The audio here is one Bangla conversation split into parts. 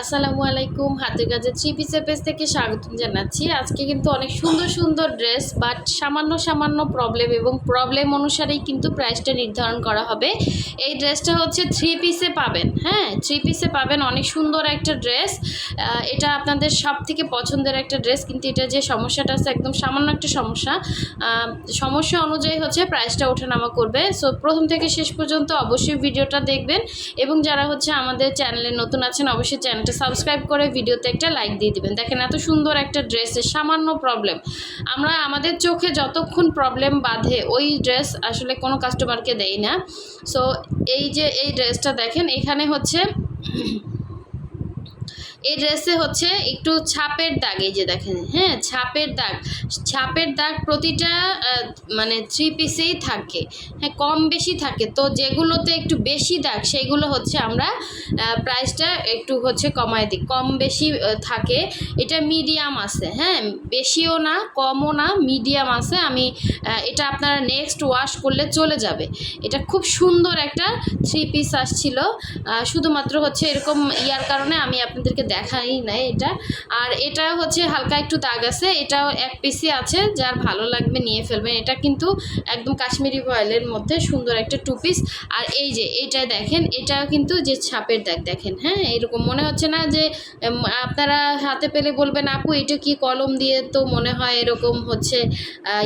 আসসালামু আলাইকুম হাতের কাজে থ্রি পিসের পেজ থেকে স্বাগত জানাচ্ছি। আজকে কিন্তু অনেক সুন্দর সুন্দর ড্রেস বাট সামান্য সামান্য প্রবলেম এবং প্রবলেম অনুসারেই কিন্তু প্রাইসটা নির্ধারণ করা হবে। এই ড্রেসটা হচ্ছে থ্রি পিসে পাবেন হ্যাঁ? থ্রি পিসে পাবেন অনেক সুন্দর একটা ড্রেস এটা আপনাদের সব থেকে পছন্দের একটা ড্রেস কিন্তু এটা যে সমস্যাটা আছে, একদম সামান্য একটা সমস্যা। সমস্যা অনুযায়ী হচ্ছে প্রাইসটা ওঠানামা করবে। সো প্রথম থেকে শেষ পর্যন্ত অবশ্যই ভিডিওটা দেখবেন এবং যারা হচ্ছে আমাদের চ্যানেলে নতুন আছেন, অবশ্যই চ্যানেলটা সাবস্ক্রাইব করে ভিডিওতে একটা লাইক দিয়ে দিবেন। দেখেন এত সুন্দর একটা ড্রেসের সামান্য প্রবলেম আমরা আমাদের চোখে যতক্ষণ প্রবলেম বাঁধে, ওই ড্রেস আসলে কোনো কাস্টমারকে দেই না। সো এই যে এই ড্রেসটা দেখেন, এখানে হচ্ছে এই ড্রেসে হচ্ছে একটু ছাপের দাগ, এই যে দেখেন হ্যাঁ ছাপের দাগ। ছাপের দাগ প্রতিটা মানে থ্রি পিসেই থাকে হ্যাঁ কম বেশি থাকে। তো যেগুলোতে একটু বেশি দাগ, সেইগুলো হচ্ছে আমরা প্রাইসটা একটু হচ্ছে কমায় দিই। কম বেশি থাকে, এটা মিডিয়াম আছে হ্যাঁ বেশিও না, কমও না মিডিয়াম আছে। আমি এটা আপনারা নেক্সট ওয়াশ করলে চলে যাবে। এটা খুব সুন্দর একটা থ্রি পিস আসছিল। শুধুমাত্র হচ্ছে এরকম ইয়ার কারণে আমি আপনাদেরকে দেখাই নাই এটা। আর এটা হচ্ছে হালকা একটু দাগ আছে, এটাও এক পিসি আছে, যার ভালো লাগবে নিয়ে ফেলবেন। এটা কিন্তু একদম কাশ্মীরি ভয়েলের মধ্যে সুন্দর একটা টু পিস আর এই যে এইটা দেখেন, এটাও কিন্তু যে ছাপের দাগ দেখেন হ্যাঁ? এরকম মনে হচ্ছে না যে আপনারা হাতে পেলে বলবেন, আপু, এটা কি কলম দিয়ে তো মনে হয় এরকম হচ্ছে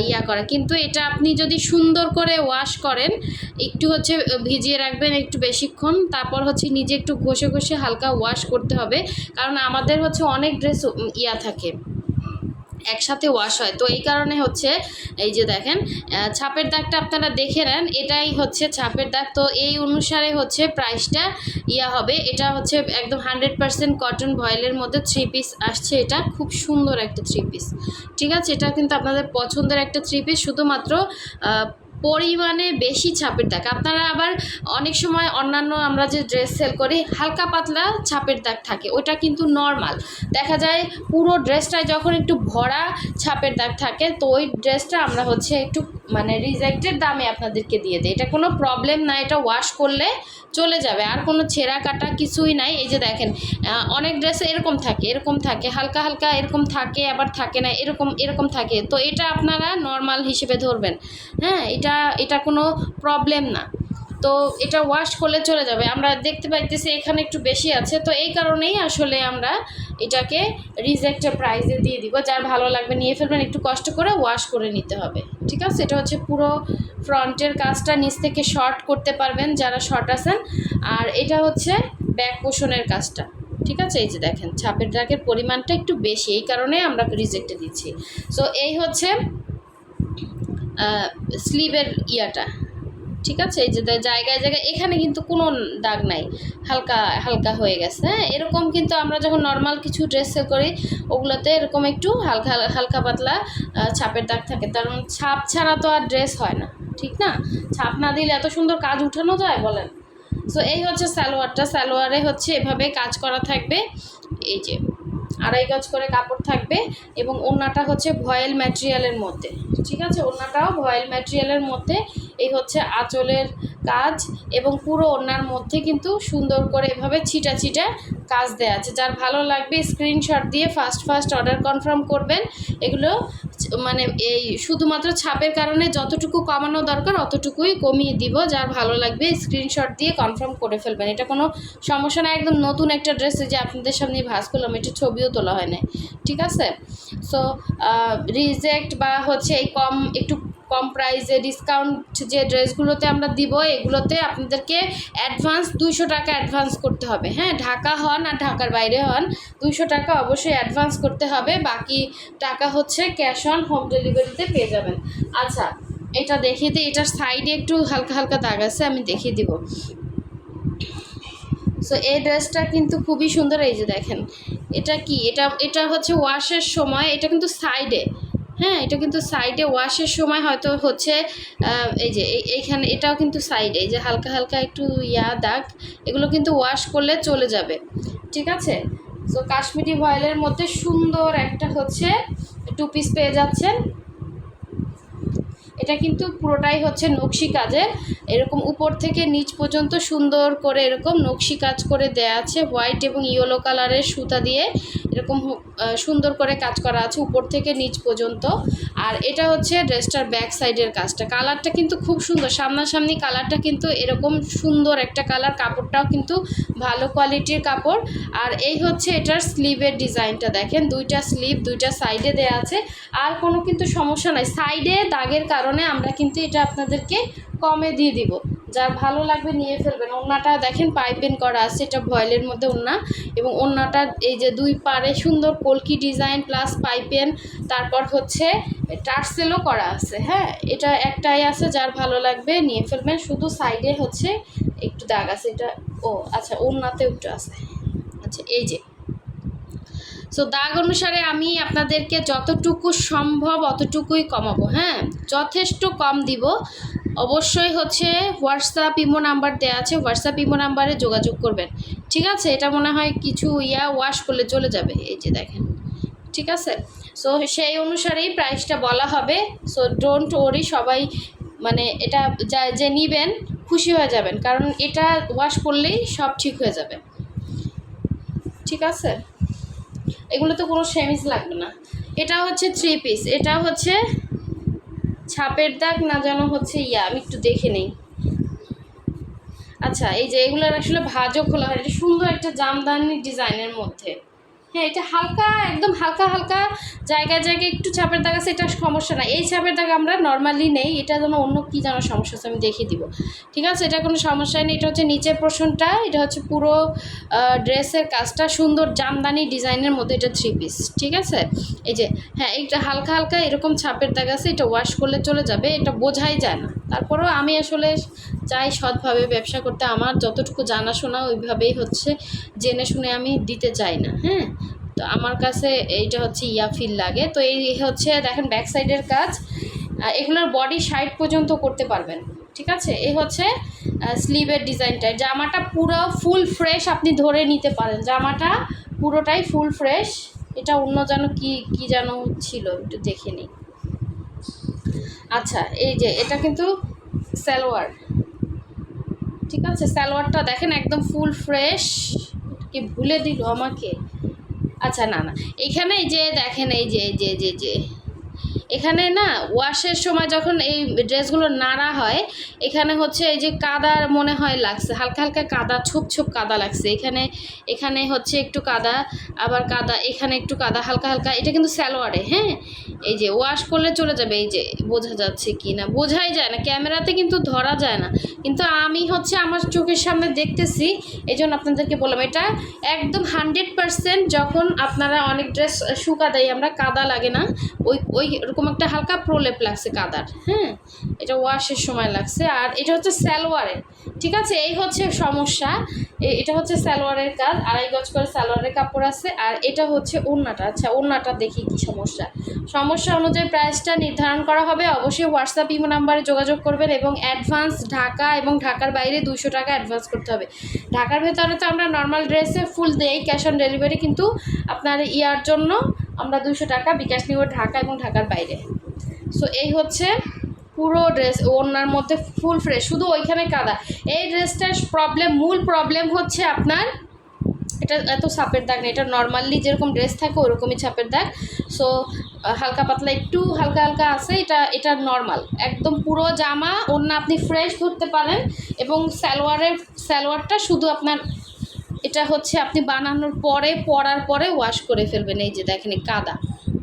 ইয়া করা? কিন্তু এটা আপনি যদি সুন্দর করে ওয়াশ করেন, একটু হচ্ছে ভিজিয়ে রাখবেন একটু বেশিক্ষণ, তারপর হচ্ছে নিজে একটু ঘষে ঘষে হালকা ওয়াশ করতে হবে। কারণ আমাদের হচ্ছে অনেক ড্রেস ইয়া থাকে, একসাথে ওয়াশ হয়। তো এই কারণে হচ্ছে, এই যে দেখেন ছাপের দাগটা আপনারা দেখে নেন, এটাই হচ্ছে ছাপের দাগ। তো এই অনুসারে হচ্ছে প্রাইসটা ইয়া হবে। এটা হচ্ছে একদম হান্ড্রেড পার্সেন্ট কটন ভয়েলের মধ্যে থ্রি পিস আসছে এটা। খুব সুন্দর একটা থ্রি পিস ঠিক আছে? এটা কিন্তু আপনাদের পছন্দের একটা থ্রি পিস শুধুমাত্র পরিমাণে বেশি ছাপের দাগ। আপনারা আবার অনেক সময় অন্যান্য আমরা যে ড্রেস সেল করি, হালকা পাতলা ছাপের দাগ থাকে, ওটা কিন্তু নর্মাল দেখা যায় পুরো ড্রেসটায় যখন একটু ভরা ছাপের দাগ থাকে, তো ওই ড্রেসটা আমরা হচ্ছে একটু মানে রিজেক্টেড দামে আপনাদেরকে দিয়ে দেয়। এটা কোনো প্রবলেম না, এটা ওয়াশ করলে চলে যাবে। আর কোনো ছেঁড়া কাটা কিছুই নাই। এই যে দেখেন অনেক ড্রেসে এরকম থাকে এরকম থাকে, হালকা হালকা এরকম থাকে, আবার থাকে না, এরকম এরকম থাকে। তো এটা আপনারা নর্মাল হিসেবে ধরবেন। হ্যাঁ এটা এটা কোনো প্রবলেম না। তো এটা ওয়াশ করলে চলে যাবে। আমরা দেখতে পাইতেছি এখানে একটু বেশি আছে। তো এই কারণেই আসলে আমরা এটাকে রিজেক্টের প্রাইজে দিয়ে দিব। যার ভালো লাগবে নিয়ে ফেলবেন, একটু কষ্ট করে ওয়াশ করে নিতে হবে। ঠিক আছে? এটা হচ্ছে পুরো ফ্রন্টের কাজটা নিচ থেকে শর্ট করতে পারবেন যারা শর্ট আছেন। আর এটা হচ্ছে ব্যাক পোষণের কাজটা। ঠিক আছে? এই যে দেখেন, ছাপের দাগের পরিমাণটা একটু বেশি। এই কারণে আমরা রিজেক্টে দিচ্ছি। সো এই হচ্ছে স্লিভের ইয়াটা। ঠিক আছে? এই যে জায়গায় জায়গায়, এখানে কিন্তু কোনো দাগ নাই। হালকা হালকা হয়ে গেছে। হ্যাঁ এরকম কিন্তু আমরা যখন নর্মাল কিছু ড্রেস সেল করি, ওগুলোতে এরকম একটু হালকা হালকা পাতলা ছাপের দাগ থাকে। কারণ ছাপ ছাড়া তো আর ড্রেস হয় না। ঠিক না? ছাপ না দিলে এত সুন্দর কাজ উঠানো যায় বলেন? সো এই হচ্ছে সালোয়ারটা। সালোয়ারে হচ্ছে এভাবে কাজ করা থাকবে। এই যে আড়াই গজ করে কাপড় থাকবে এবং ওড়নাটা হচ্ছে ভয়েল ম্যাটেরিয়ালের মধ্যে। ঠিক আছে? ওড়নাটাও ভয়েল ম্যাটেরিয়ালের মধ্যে। এই হচ্ছে আঁচলের কাজ এবং পুরো ওড়নার মধ্যে কিন্তু সুন্দর করে এভাবে ছিটা ছিটা কাজ দেওয়া আছে। যার ভালো লাগবে স্ক্রিনশট দিয়ে ফার্স্ট ফার্স্ট অর্ডার কনফার্ম করবেন। এগুলো মানে এই শুধুমাত্র ছাপের কারণে যতটুকু কমানো দরকার অতটুকুই কমিয়ে দিব, যার ভালো লাগবে স্ক্রিনশট দিয়ে কনফার্ম করে ফেলবেন। এটা কোনো সমস্যা না, একদম নতুন একটা ড্রেস যে আপনাদের সামনে ভাস করলাম, এটা ছবিও তোলা হয় না ঠিক আছে? সো রিজেক্ট বা হচ্ছে এই কম একটু কম প্রাইসে ডিসকাউন্ট যে ড্রেসগুলোতে আমরা দিব, এগুলোতে আপনাদেরকে অ্যাডভান্স দুইশো টাকা অ্যাডভান্স করতে হবে। হ্যাঁ ঢাকা হন আর ঢাকার বাইরে হন, দুইশো টাকা অবশ্যই অ্যাডভান্স করতে হবে। বাকি টাকা হচ্ছে ক্যাশ অন হোম ডেলিভারিতে পেয়ে যাবেন। আচ্ছা এটা দেখিয়ে দিই। এটার সাইডে একটু হালকা হালকা দাগ আছে, আমি দেখিয়ে দিব। সো এই ড্রেসটা কিন্তু খুবই সুন্দর, এই যে দেখেন। এটা কি? এটা এটা হচ্ছে ওয়াশের সময়, এটা কিন্তু সাইডে হ্যাঁ এটা কিন্তু সাইডে ওয়াশের সময় হয়তো হচ্ছে এই যে, এই- এইখানে, এটাও কিন্তু সাইডে যে হালকা হালকা একটু ইয়া দাগ, এগুলো কিন্তু ওয়াশ করলে চলে যাবে, ঠিক আছে? তো কাশ্মীরি ভয়েলের মধ্যে সুন্দর একটা হচ্ছে টু পিস পেয়ে যাচ্ছেন। এটা কিন্তু পুরোটাই হচ্ছে নকশি কাজের এরকম উপর থেকে নিচ পর্যন্ত সুন্দর করে এরকম নকশি কাজ করে দেয়া আছে। হোয়াইট এবং ইয়েলো কালারের সুতা দিয়ে এরকম সুন্দর করে কাজ করা আছে উপর থেকে নিচ পর্যন্ত। আর এটা হচ্ছে ড্রেসটার ব্যাক সাইডের কাজটা। কালারটা কিন্তু খুব সুন্দর। সামনাসামনি কালারটা কিন্তু এরকম সুন্দর একটা কালার কাপড়টাও কিন্তু ভালো কোয়ালিটির কাপড়। আর এই হচ্ছে এটার স্লিভের ডিজাইনটা দেখেন। দুইটা স্লিভ দুইটা সাইডে দেয়া আছে। আর কোনো কিন্তু সমস্যা নাই। সাইডে দাগের কারণে আমরা কিন্তু এটা আপনাদেরকে কমে দিয়ে দিব। যার ভালো লাগবে নিয়ে ফেলবেন। ওড়নাটা দেখেন পাইপেন করা আছে, এটা ভয়েলের মধ্যে ওড়না এবং ওড়নাটা এই যে দুই পারে সুন্দর কলকি ডিজাইন প্লাস পাইপেন তারপর হচ্ছে টার্সেলও করা আছে হ্যাঁ? এটা একটাই আছে, যার ভালো লাগবে নিয়ে ফেলবেন। শুধু সাইডে হচ্ছে একটু দাগ আছে, এটা ও আচ্ছা ওড়নাতেও একটু আছে। আচ্ছা এই যে সো দাগ অনুসারে আমি আপনাদেরকে যতটুকু সম্ভব অতটুকুই কমাবো হ্যাঁ? যথেষ্ট কম দিব। অবশ্যই হচ্ছে হোয়াটসঅ্যাপ ইমো নাম্বার দেওয়া আছে। হোয়াটসঅ্যাপ ইমো নাম্বারে যোগাযোগ করবেন। ঠিক আছে? এটা মনে হয় কিছু ইয়া ওয়াশ করলে চলে যাবে। এই যে দেখেন। ঠিক আছে? সো সেই অনুসারেই প্রাইসটা বলা হবে। সো ডোন্ট ওরি সবাই মানে এটা যা, যে নিবেন, খুশি হয়ে যাবেন। কারণ এটা ওয়াশ করলেই সব ঠিক হয়ে যাবে। ঠিক আছে? এগুলো তো কোনো সেমিজ লাগবে না। এটা হচ্ছে থ্রি পিস এটা হচ্ছে ছাপের দাগ না যেন হচ্ছে ইয়া, আমি একটু দেখে নেই। আচ্ছা এই যে এগুলোর আসলে ভাজও খোলা হয়, এটা সুন্দর একটা জামদানি ডিজাইনের মধ্যে। হ্যাঁ এটা হালকা, একদম হালকা হালকা জায়গায় জায়গায় একটু ছাপের দাগ আছে, এটা সমস্যা না এই ছাপের দাগ আমরা নর্মালি নেই, এটা যেন অন্য কী যেন সমস্যা আছে, আমি দেখিয়ে দিব। ঠিক আছে? এটা কোনো সমস্যা নেই, এটা হচ্ছে নিচের পোর্শনটা এটা হচ্ছে পুরো ড্রেসের কাজটা সুন্দর, জামদানি ডিজাইনের মধ্যে এটা থ্রি পিস ঠিক আছে? এই যে হ্যাঁ এটা হালকা হালকা এরকম ছাপের দাগ আছে, এটা ওয়াশ করলে চলে যাবে, এটা বোঝাই যায় না। তারপরেও আমি আসলে চাই সৎভাবে ব্যবসা করতে। আমার যতটুকু জানাশোনা ওইভাবেই হচ্ছে। জেনে শুনে আমি দিতে চাই না হ্যাঁ? তো আমার কাছে এইটা হচ্ছে ইয়া ফিল লাগে। তো এই হচ্ছে, দেখেন ব্যাক সাইডের কাজ। এগুলোর বডি সাইড পর্যন্ত করতে পারবেন, ঠিক আছে? এই হচ্ছে স্লিভের ডিজাইনটা জামাটা পুরো ফুল ফ্রেশ আপনি ধরে নিতে পারেন। জামাটা পুরোটাই ফুল ফ্রেশ এটা অন্য যেন কি কি যেন ছিল, একটু দেখে নিই। আচ্ছা এই যে, এটা কিন্তু সালোয়ার। ঠিক আছে? সালোয়ারটা দেখেন একদম ফুল ফ্রেশ কি ভুলে দিল আমাকে? আচ্ছা না না। এখানে যে দেখেন, এই যে যে যে যে। এখানে না ওয়াশের সময় যখন এই ড্রেসগুলো নাড়া হয়, এখানে হচ্ছে এই যে কাদা মনে হয় লাগছে, হালকা হালকা কাদা, ছোপ ছোপ কাদা লাগছে। এখানে এখানে হচ্ছে একটু কাদা, আবার কাদা, এখানে একটু কাদা, হালকা হালকা। এটা কিন্তু স্যালোয়ারে হ্যাঁ? এই যে ওয়াশ করলে চলে যাবে, এই যে বোঝা যাচ্ছে কি না? বোঝাই যায় না, ক্যামেরাতে কিন্তু ধরা যায় না। কিন্তু আমি হচ্ছে আমার চোখের সামনে দেখতেছি এই জন্য আপনাদেরকে বললাম, এটা একদম হান্ড্রেড পারসেন্ট যখন আপনারা অনেক ড্রেস শুকা দেয়, আমরা কাদা লাগে না। ওই ওই রকম একটা হালকা প্রলেপ লাগছে কাদার হ্যাঁ এটা ওয়াশের সময় লাগছে। আর এটা হচ্ছে সালোয়ারের, ঠিক আছে? এই হচ্ছে সমস্যা। এটা হচ্ছে সালোয়ারের কাজ, আড়াই গজ করে সালোয়ারের কাপড় আছে। আর এটা হচ্ছে ওড়নাটা। আচ্ছা ওড়নাটা দেখি কি সমস্যা। সমস্যা অনুযায়ী প্রাইসটা নির্ধারণ করা হবে। অবশ্যই হোয়াটসঅ্যাপ ইমো নাম্বারে যোগাযোগ করবেন এবং অ্যাডভান্স ঢাকা এবং ঢাকার বাইরে দুশো টাকা অ্যাডভান্স করতে হবে। ঢাকার ভেতরে তো আমরা নর্মাল ড্রেসে ফুল দেই ক্যাশ অন ডেলিভারি কিন্তু আপনার ইয়ার জন্য আমরা দুশো টাকা বিকাশ নিব ঢাকা এবং ঢাকার বাইরে। সো এই হচ্ছে পুরো ড্রেস ওনার মধ্যে ফুল ফ্রেশ শুধু ওইখানে কাদা। এই ড্রেসটার প্রবলেম মূল প্রবলেম হচ্ছে আপনার, এটা এত ছাপের দাগ নেই, এটা নর্মালি যেরকম ড্রেস থাকে ওরকমই ছাপের দাগ। সো হালকা পাতলা, একটু হালকা হালকা আছে, এটা এটা নর্মাল একদম পুরো জামা অন্য আপনি ফ্রেশ ধরতে পারেন এবং সালোয়ারের, সালোয়ারটা শুধু আপনার এটা হচ্ছে আপনি বানানোর পরে, পরার পরে ওয়াশ করে ফেলবেন। এই যে দেখেন কাদা।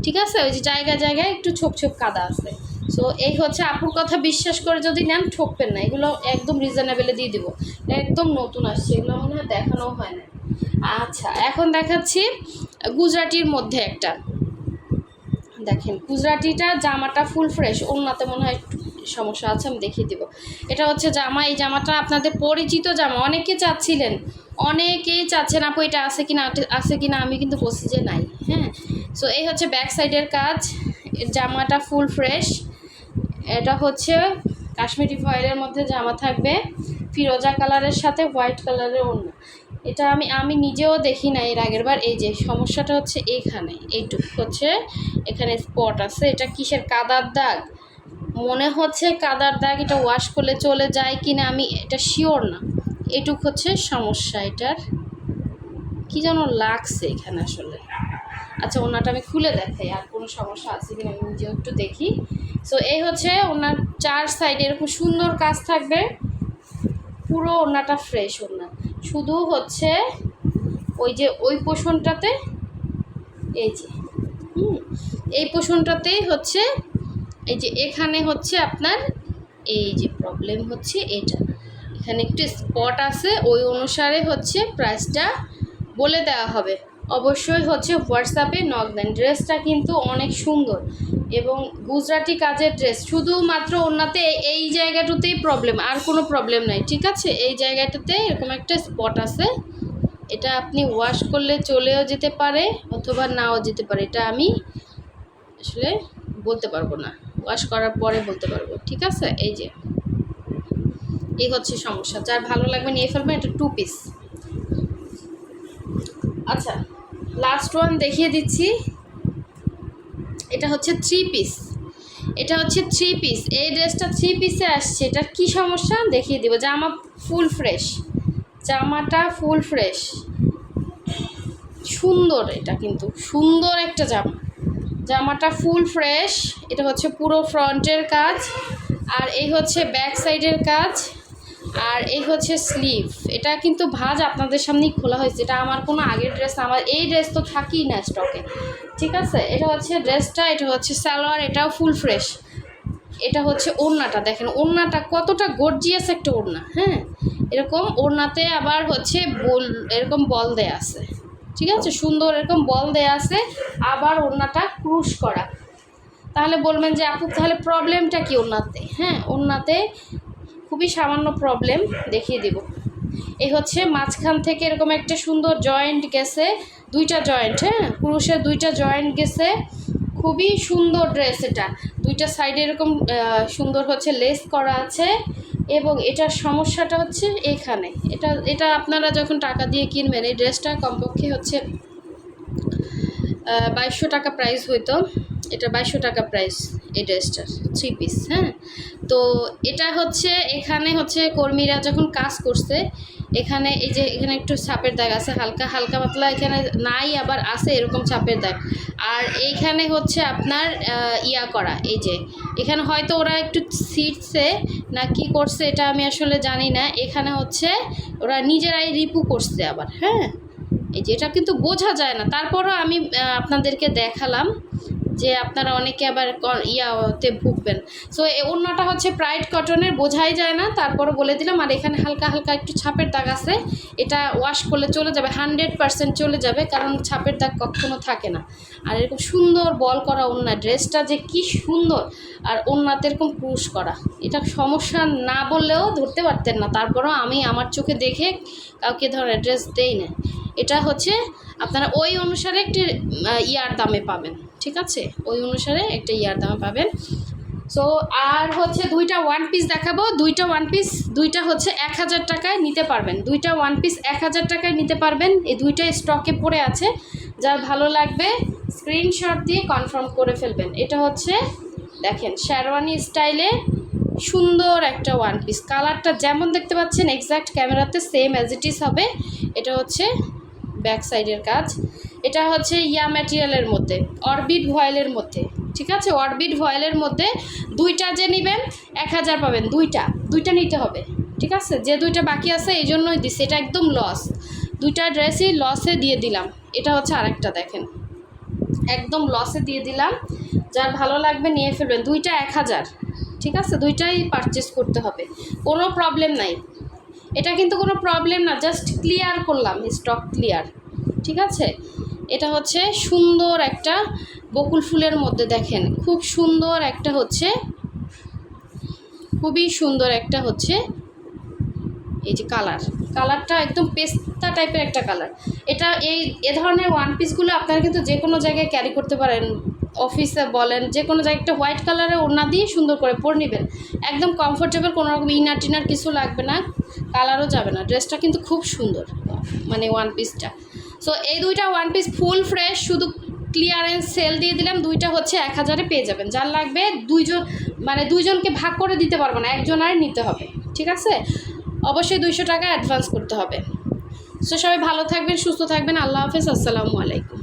ঠিক আছে? ওই যে জায়গায় জায়গায় একটু ছোপ ছোপ কাদা আছে। সো এই হচ্ছে আপুর কথা বিশ্বাস করে যদি নেন, ঠকবেন না। এগুলো একদম রিজনেবেলে দিয়ে দিব। একদম নতুন আসছে। এগুলো মনে হয় দেখানো হয় না। আচ্ছা এখন দেখাচ্ছি গুজরাটির মধ্যে একটা। দেখেন, গুজরাটিটা জামাটা ফুল ফ্রেশ ওনাতে মনে হয় একটু সমস্যা আছে, আমি দেখিয়ে দিব। এটা হচ্ছে জামা, এই জামাটা আপনাদের পরিচিত জামা, অনেকে চাচ্ছিলেন, অনেকেই চাচ্ছেন, আপু, এটা আছে কিনা আছে কি না আমি কিন্তু বলছি যে নাই হ্যাঁ? সো এই হচ্ছে ব্যাক সাইডের কাজ জামাটা ফুল ফ্রেশ এটা হচ্ছে কাশ্মীরি ফয়েলের মধ্যে জামা থাকবে, ফিরোজা কালারের সাথে হোয়াইট কালারের অন্য এটা আমি আমি নিজেও দেখি না এর আগের বার, এই যে, সমস্যাটা হচ্ছে এইখানে এইটুকু হচ্ছে, এখানে স্পট আছে, এটা কিসের, কাদার দাগ? মনে হচ্ছে কাদার দাগ এটা ওয়াশ করলে চলে যায় কি না আমি এটা শিওর না। এটুক হচ্ছে সমস্যা এটার। কি যেন লাগছে এখানে আসলে। আচ্ছা ওনাটা আমি খুলে দেখাই, আর কোনো সমস্যা আছে কিনা আমি নিজেও একটু দেখি। সো এই হচ্ছে ওনার চার সাইডে এরকম সুন্দর কাজ থাকবে। পুরো ওনাটা ফ্রেশ ওনা শুধু হচ্ছে ওই যে ওই পোষণটাতে এই যে, হুম, এই পোষণটাতেই হচ্ছে এই যে এখানে হচ্ছে আপনার এই যে প্রবলেম হচ্ছে এটা। এখানে একটু স্পট আছে, ওই অনুসারে হচ্ছে প্রাইসটা বলে দেওয়া হবে। অবশ্যই হচ্ছে হোয়াটসঅ্যাপে নক দেন ড্রেসটা কিন্তু অনেক সুন্দর এবং গুজরাটি কাজের ড্রেস শুধুমাত্র ওনাতে এই জায়গাটাতেই প্রবলেম আর কোনো প্রবলেম নাই, ঠিক আছে? এই জায়গাটাতে এরকম একটা স্পট আছে। এটা আপনি ওয়াশ করলে চলেও যেতে পারে অথবা নাও যেতে পারে। এটা আমি আসলে বলতে পারব না। ওয়াশ করার পরে বলতে পারব, ঠিক আছে? এই যে। এই হচ্ছে সমস্যা। যার ভালো লাগবে নিয়ে ফেলবেন, এটা টু পিস আচ্ছা লাস্ট ওয়ান দেখিয়ে দিচ্ছি। এটা হচ্ছে থ্রি পিস এটা হচ্ছে থ্রি পিস এই ড্রেসটা থ্রি পিসে আসছে। এটার কি সমস্যা? দেখিয়ে দিব। জামা ফুল ফ্রেশ জামাটা ফুল ফ্রেশ সুন্দর এটা কিন্তু। সুন্দর একটা জামা। জামাটা ফুল ফ্রেশ, এটা হচ্ছে পুরো ফ্রন্টের কাজ, আর এই হচ্ছে ব্যাক সাইডের কাজ, আর এই হচ্ছে স্লিভ। এটা কিন্তু ভাজ আপনাদের সামনেই খোলা হয়েছে এটা আমার কোনো আগের ড্রেস আমার এই ড্রেস তো থাকেই না স্টকে ঠিক আছে? এটা হচ্ছে ড্রেসটা, এটা হচ্ছে সালোয়ার, এটাও ফুল ফ্রেশ। এটা হচ্ছে ওড়নাটা, দেখেন, ওড়নাটা কতটা গর্জিয়াস একটা ওড়না হ্যাঁ? এরকম ওড়নাতে আবার হচ্ছে বল, এরকম বল দেয়া আছে। ঠিক আছে? সুন্দর এরকম বল দেয়া আছে। আবার ওড়নাটা ক্রুশ করা। তাহলে বলবেন যে, আপু, তাহলে প্রবলেমটা কি ওড়নাতে? হ্যাঁ ওড়নাতে খুবই সামান্য প্রবলেম দেখিয়ে দেব। এই হচ্ছে মাঝখান থেকে এরকম একটা সুন্দর জয়েন্ট গেছে। দুইটা জয়েন্ট হ্যাঁ? পুরুষের দুইটা জয়েন্ট গেছে। খুবই সুন্দর ড্রেস এটা। দুইটা সাইডে এরকম সুন্দর হচ্ছে লেস করা আছে। এবং এটার সমস্যাটা হচ্ছে এখানে। এটা এটা আপনারা যখন টাকা দিয়ে কিনবেন, এই ড্রেসটা কমপক্ষে হচ্ছে বাইশশো টাকা প্রাইস হইতো। এটা বাইশশো টাকা প্রাইস এই ড্রেসটার থ্রি পিস হ্যাঁ? তো এটা হচ্ছে, এখানে হচ্ছে কর্মীরা যখন কাজ করছে এখানে এই যে এখানে একটু ছাপের দাগ আছে, হালকা হালকা পাতলা এখানে নাই, আবার আছে এরকম ছাপের দাগ। আর এইখানে হচ্ছে আপনার ইয়া করা, এই যে, এখানে হয়তো ওরা একটু সিটছে না কি করছে এটা আমি আসলে জানি না। এখানে হচ্ছে ওরা নিজেরাই রিপু করছে আবার হ্যাঁ? এই যে এটা কিন্তু বোঝা যায় না। তারপরও আমি আপনাদেরকে দেখালাম যে আপনারা অনেকে আবার ইয়াতে ভুগবেন। সো অন্যটা হচ্ছে প্রাইড কটনের বোঝাই যায় না, তারপরও বলে দিলাম। আর এখানে হালকা হালকা একটু ছাপের দাগ আছে, এটা ওয়াশ করলে চলে যাবে হান্ড্রেড পার্সেন্ট চলে যাবে, কারণ ছাপের দাগ কখনো থাকে না। আর এরকম সুন্দর বল করা ওন্না ড্রেসটা যে কি সুন্দর, আর ওন্নাতে এরকম ক্রুশ করা, এটা সমস্যা না বললেও ধরতে পারতেন না। তারপরও আমি আমার চোখে দেখে কাউকে ধরনের ড্রেস দেই না। এটা হচ্ছে আপনারা ওই অনুসারে একটি ইয়ার দামে পাবেন। ঠিক আছে? ওই অনুসারে একটা ইয়ার দামে পাবেন। সো আর হচ্ছে দুইটা ওয়ান পিস দেখাবো। দুইটা ওয়ান পিস দুইটা হচ্ছে এক হাজার টাকায় নিতে পারবেন। দুইটা ওয়ান পিস এক হাজার টাকায় নিতে পারবেন। এই দুইটা স্টকে পড়ে আছে। যার ভালো লাগবে স্ক্রিনশট দিয়ে কনফার্ম করে ফেলবেন। এটা হচ্ছে, দেখেন শেরওয়ানি স্টাইলে সুন্দর একটা ওয়ান পিস কালারটা যেমন দেখতে পাচ্ছেন এক্স্যাক্ট ক্যামেরাতে সেম অ্যাজ ইট ইজ হবে। এটা হচ্ছে ব্যাক সাইডের কাজ। এটা হচ্ছে ইয়া ম্যাটেরিয়ালের মধ্যে, অরবিট ভয়েলের মধ্যে, ঠিক আছে? অরবিট ভয়েলের মধ্যে দুইটা যে নেবেন, এক হাজার পাবেন, দুইটা দুইটা নিতে হবে, ঠিক আছে? যে দুইটা বাকি আছে, এই জন্যই দিচ্ছি, এটা একদম লস দুইটা ড্রেসই লসে দিয়ে দিলাম, এটা হচ্ছে আরেকটা দেখেন। একদম লসে দিয়ে দিলাম, যার ভালো লাগবে নিয়ে ফেলবেন, দুইটা এক হাজার, ঠিক আছে? দুইটাই পারচেস করতে হবে, কোনো প্রবলেম নাই। এটা কিন্তু কোনো প্রবলেম না জাস্ট ক্লিয়ার করলাম স্টক ক্লিয়ার ঠিক আছে? এটা হচ্ছে সুন্দর একটা বকুল ফুলের মধ্যে দেখেন, খুব সুন্দর একটা হচ্ছে, খুবই সুন্দর একটা হচ্ছে এই যে কালার। কালারটা একদম পেস্তা টাইপের একটা কালার। এটা এই, এ ধরনের ওয়ান পিসগুলো আপনারা কিন্তু যে কোনো জায়গায় ক্যারি করতে পারেন অফিসে বলেন যে কোনো জায়গায় একটা হোয়াইট কালারে ওড়না দিয়ে সুন্দর করে পরে নেবেন। একদম কমফোর্টেবল কোনো রকম ইনার টিনার কিছু লাগবে না কালারও যাবে না। ড্রেসটা কিন্তু খুব সুন্দর মানে ওয়ান পিসটা সো এই দুইটা ওয়ান পিস ফুল ফ্রেশ শুধু ক্লিয়ারেন্স সেল দিয়ে দিলাম, দুইটা হচ্ছে এক হাজারে পেয়ে যাবেন। যার লাগবে দুইজন মানে দুইজনকে ভাগ করে দিতে পারব না, একজন একজনের নিতে হবে, ঠিক আছে? অবশ্যই দুইশো টাকা অ্যাডভান্স করতে হবে। সো সবাই ভালো থাকবেন, সুস্থ থাকবেন, আল্লাহ হাফেজ, আসসালামু আলাইকুম।